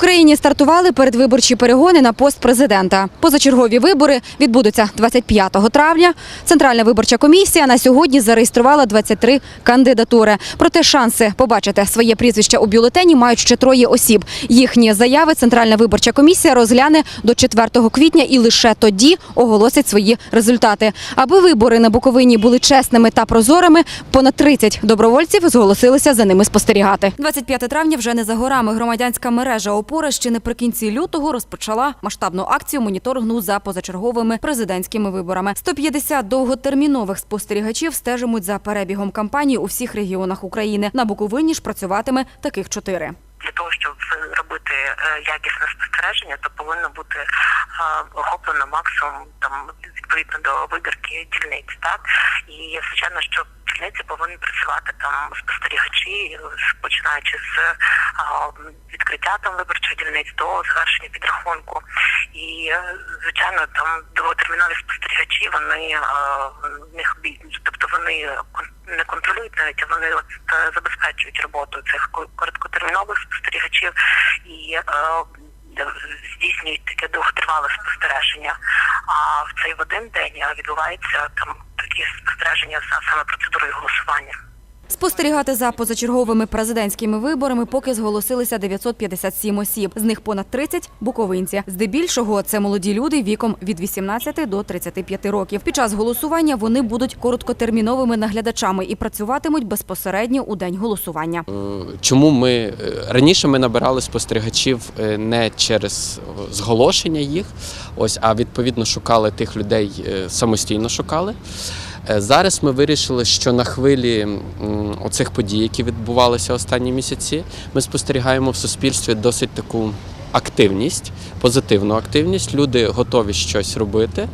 Україні стартували передвиборчі перегони на пост президента. Позачергові вибори відбудуться 25 травня. Центральна виборча комісія на сьогодні зареєструвала 23 кандидатури. Проте шанси побачити своє прізвище у бюлетені мають ще троє осіб. Їхні заяви Центральна виборча комісія розгляне до 4 квітня і лише тоді оголосить свої результати. Аби вибори на Буковині були чесними та прозорими, понад 30 добровольців зголосилися за ними спостерігати. 25 травня вже не за горами. Громадянська мережа опора ще наприкінці лютого розпочала масштабну акцію моніторингу за позачерговими президентськими виборами. 150 довготермінових спостерігачів стежимуть за перебігом кампанії у всіх регіонах України. На Буковині ж працюватиме таких чотири. для того, щоб робити е, якісне спостереження, то повинно бути е, охоплено максимум там відповідно до вибірки дільниць. Так і звичайно, що дільниці повинні працювати там спостерігачі, е, починаючи з відкриття там виборчих дільниць до завершення підрахунку. І е, звичайно, там довготермінові спостерігачі, вони е, них бі- тобто вони не контролюють навіть, а вони от е, забезпечують роботу цих короткотермінових спостерігачів і здійснюють таке довготривале спостереження. А в цей в один день відбувається там такі спостереження за саме процедурою голосування. Спостерігати за позачерговими президентськими виборами поки зголосилися 957 осіб. З них понад 30 – буковинці. Здебільшого це молоді люди віком від 18 до 35 років. Під час голосування вони будуть короткотерміновими наглядачами і працюватимуть безпосередньо у день голосування. Е, Чому ми е, раніше ми набирали спостерігачів е, не через зголошення їх, ось а відповідно шукали тих людей самостійно шукали. Е, Зараз ми вирішили, що на хвилі оцих подій, які відбувалися останні місяці, ми спостерігаємо в суспільстві досить таку активність, позитивну активність. Люди готові щось робити.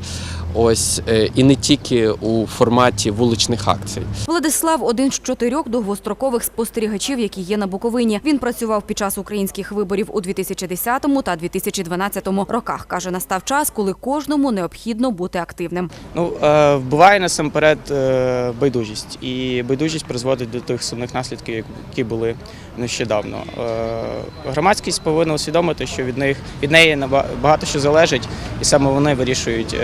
Ось е, і не тільки у форматі вуличних акцій. Владислав – один з чотирьох довгострокових спостерігачів, які є на Буковині. Він працював під час українських виборів у 2010 та 2012 роках. Каже, настав час, коли кожному необхідно бути активним. Ну, е, буває насамперед е, байдужість. І байдужість призводить до тих сумних наслідків, які були нещодавно. Громадськість повинна усвідомити, що від них від неї багато що залежить, і саме вони вирішують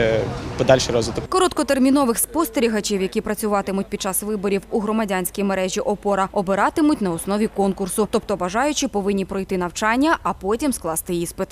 подальший розвиток. Короткотермінових спостерігачів, які працюватимуть під час виборів у громадянській мережі «Опора», обиратимуть на основі конкурсу. Тобто бажаючі повинні пройти навчання, а потім скласти іспит.